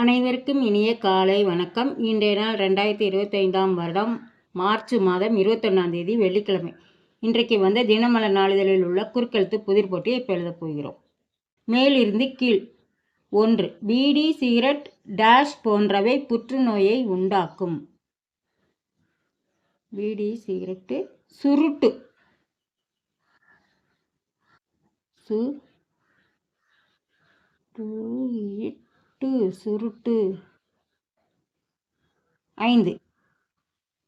அனைவருக்கும் இனிய காலை வணக்கம். இன்றைய நாள் ரெண்டாயிரத்தி இருபத்தைந்தாம் வருடம் மார்ச் மாதம் இருபத்தொன்னாம் தேதி வெள்ளிக்கிழமை. இன்றைக்கு வந்த தினமலர் நாளிதழில் உள்ள குறுக்கெழுத்து புதிர் போட்டியை இப்போ எழுதப் போகிறோம். மேலிருந்து கீழ். ஒன்று பீடி சிகரெட் டேஷ் போன்றவை புற்றுநோயை உண்டாக்கும். பீடி சிகரெட்டு சுருட்டு. சு சுட்டு சுருட்டு. ஐந்து.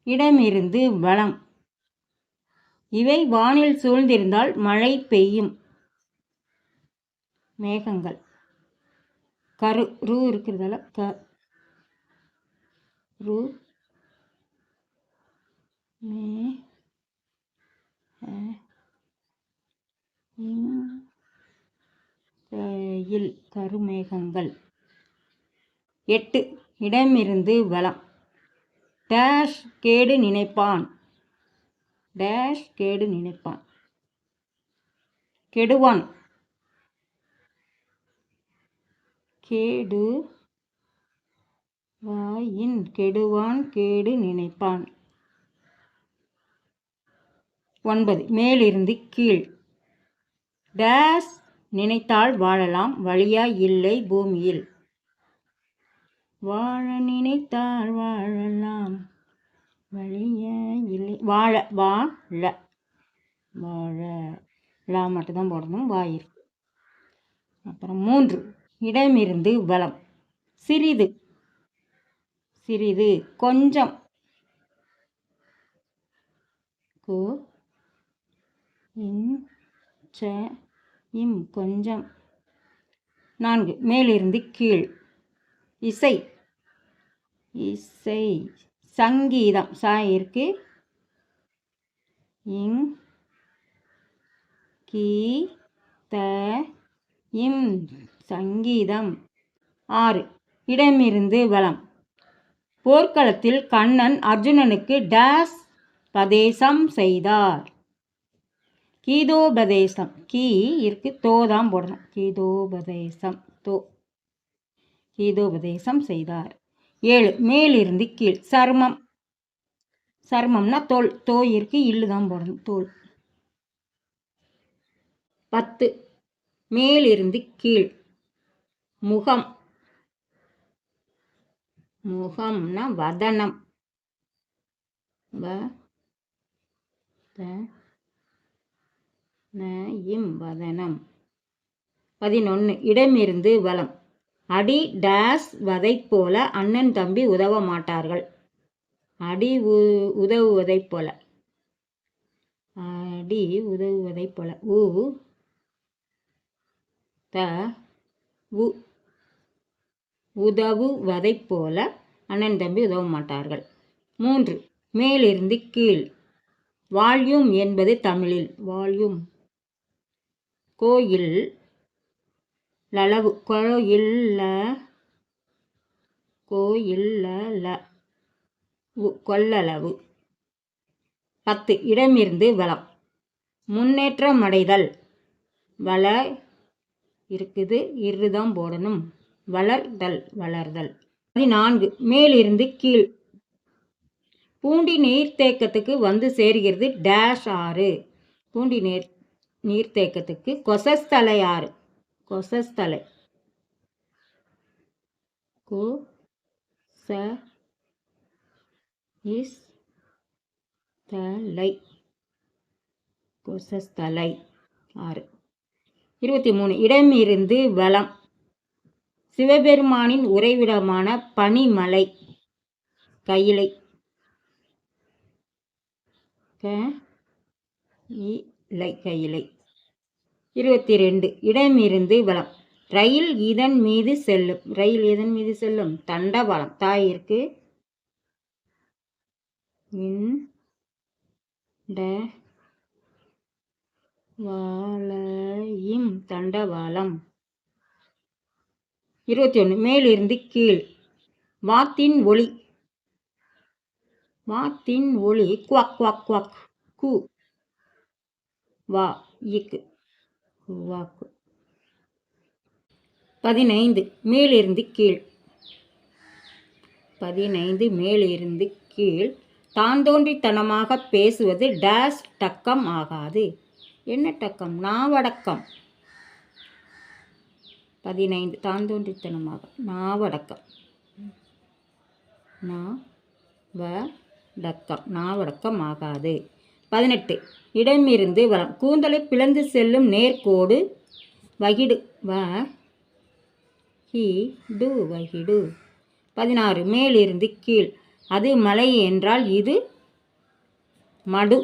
இடமிருந்து வளம். இவை வானில் சூழ்ந்திருந்தால் மழை பெய்யும். மேகங்கள். கரு ரூ இருக்கிறதால க ரு. மே இல் கருமேகங்கள். எட்டு. இடமிருந்து வளம் டேஷ் கேடு நினைப்பான். டேஷ் கேடு நினைப்பான். கெடுவான். கேடு வாயின் கெடுவான் கேடு நினைப்பான். ஒன்பது. மேலிருந்து கீழ். டேஷ் நினைத்தால் வாழலாம் வழியா இல்லை பூமியில். வாழ நினைத்தால் வாழலாம். வழிய இல்லை. வாழ வாழ வாழ லா மட்டும்தான் போடணும். வாயிருக்கு அப்புறம் மூன்று. இடமிருந்து வளம். சிறிது. சிறிது. கொஞ்சம். கு. இன். இம். கொஞ்சம். நான்கு. மேலிருந்து கீழ். இசை. இசை. சங்கீதம். சா இருக்கு. இங் கீ த இம். சங்கீதம். ஆறு. இடமிருந்து வளம் போர்க்களத்தில் கண்ணன் அர்ஜுனனுக்கு டேஸ் பிரதேசம் செய்தார். கீதோபதேசம். கீ இருக்கு. தோ தான் போடணும். கீதோபதேசம். தோ. கீதோபதேசம் செய்தார். ஏழு மேலிருந்து கீழ் சர்மம். சர்மம்னா தோல் தோயிற்கு இருக்கு இல்லு தான் போடணும் தோல். பத்து மேலிருந்து கீழ் முகம். முகம்னா வதனம். வ இம் வதனம். பதினொன்று இடமிருந்து வளம் அடி டேஸ் வதை போல அண்ணன் தம்பி உதவ மாட்டார்கள். அடி உ உதவுவதைப் போல. அடி உதவுவதைப் போல. உ த உ உதவுவதைப் போல அண்ணன் தம்பி உதவ மாட்டார்கள். மூன்று மேலிருந்து கீழ். வால்யூம் என்பது தமிழில். வால்யூம். கோயில். லளவு. கோயில்ல கோயில்ல கொள்ளளவு. பத்து. இடமிருந்து வளம். முன்னேற்றம் அடைதல் வள இருக்குது. இருதான் போடணும். வளர்தல் வளர்தல். பதினான்கு. மேலிருந்து கீழ். பூண்டி நீர்த்தேக்கத்துக்கு வந்து சேர்கிறது டேஷ் ஆறு. பூண்டி நீர் நீர்த்தேக்கத்துக்கு கொசஸ்தலை ஆறு. கொசஸ்தலை. கோ ச இஸ் தலை. கொசஸ்தலை. ஆறு. இருபத்தி மூணு இடமிருந்து வளம் சிவபெருமானின் உறைவிடமான பனிமலை. கையிலை. க இலை கையிலை. இருபத்தி ரெண்டு இடமிருந்து வளம் ரயில் இதன் மீது செல்லும். ரயில் இதன் மீது செல்லும்? தண்டவாளம். தாயிற்கு வாழையும் தண்டவாளம். இருபத்தி ஒன்று மேலிருந்து கீழ். வாத்தின் ஒளி. வாத்தின் ஒளி. Quack quack quack. கு. வா. இக்கு. வாக்கு பதினைந்து மேலிருந்து கீழ். பதினைந்து மேலிருந்து கீழ். தான் தோன்றித்தனமாக பேசுவது டேஸ் டக்கம் ஆகாது. என்ன டக்கம்? நாவடக்கம். பதினைந்து தான் தோன்றித்தனமாக நாவடக்கம். நா வ டக்கம். நாவடக்கம் ஆகாது. பதினெட்டு. இடமிருந்து வரம். கூந்தலை பிளந்து செல்லும் நேர்கோடு வகிடு வ ஹி டு வகிடு. பதினாறு. மேலிருந்து கீழ். அது மலை என்றால் இது மடு.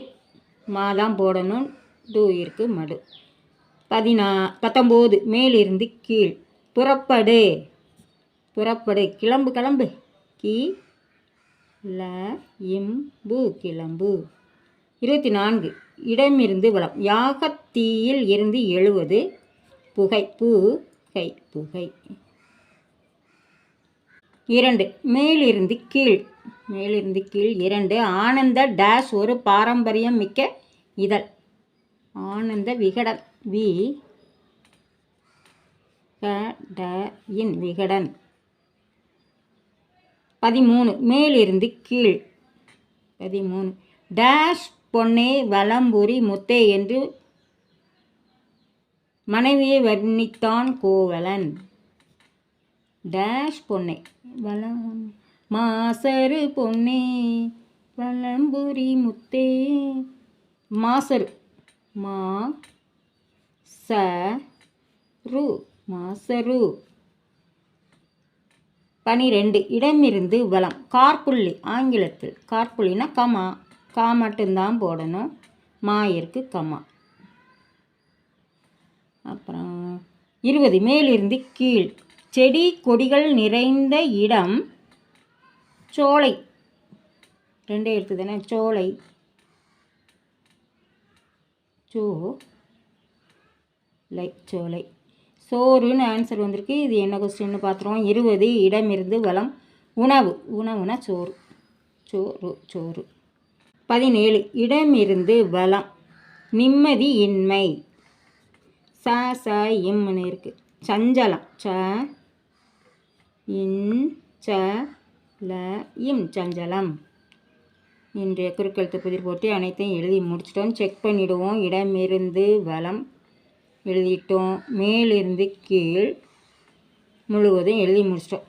மாதான் போடணும். டூ இருக்கு மடு. பதினா பத்தொம்போது. மேலிருந்து கீழ். புறப்படு. புறப்படு. கிளம்பு கிளம்பு. கி ல இம்பு கிளம்பு. இருபத்தி நான்கு இடமிருந்து வளம். யாகத்தீயில் இருந்து எழுவது. புகை. பூ கை புகை. இரண்டு. மேலிருந்து கீழ். மேலிருந்து கீழ் இரண்டு. ஆனந்த டேஷ் ஒரு பாரம்பரியம் மிக்க இதழ். ஆனந்த விகடன். வி. இன் விகடன். பதிமூணு. மேலிருந்து கீழ். பதிமூணு. டேஷ் பொன்னே வலம்புரி முத்தே என்று மனைவியை வர்ணித்தான் கோவலன். டேஷ் பொன்னை. வலம் மாசரு பொன்னே வலம்புரி முத்தே. மாசரு. மா ச ரு. மாசரு. பனிரெண்டு. இடமிருந்து வளம் கார்புள்ளி ஆங்கிலத்தில். கார்புள்ளினா கமா. கா மட்டும்தான் போடணும். மா இருக்கு கமா. அப்புறம் இருபது. மேலிருந்து கீழ். செடி கொடிகள் நிறைந்த இடம். சோலை. ரெண்டே எடுத்து தானே? சோலை. சோ. லை சோலை. சோறுன்னு ஆன்சர் வந்திருக்கு. இது என்ன கொஸ்டின்னு பார்த்துருவோம் இருபது. இடமிருந்து வளம். உணவு. உணவுனா சோறு. சோறு சோறு. பதினேழு. இடமிருந்து வளம். நிம்மதி இன்மை. ச ச இம்னு இருக்குது சஞ்சலம். ச இன் ச ல இம். சஞ்சலம். இன்றைய குறுக்கெழுத்து புதிர் போட்டு அனைத்தையும் எழுதி முடிச்சிட்டோம். செக் பண்ணிவிடுவோம் இடமிருந்து வளம். எழுதிட்டோம். மேலிருந்து கீழ். முழுவதும் எழுதி முடிச்சிட்டோம்.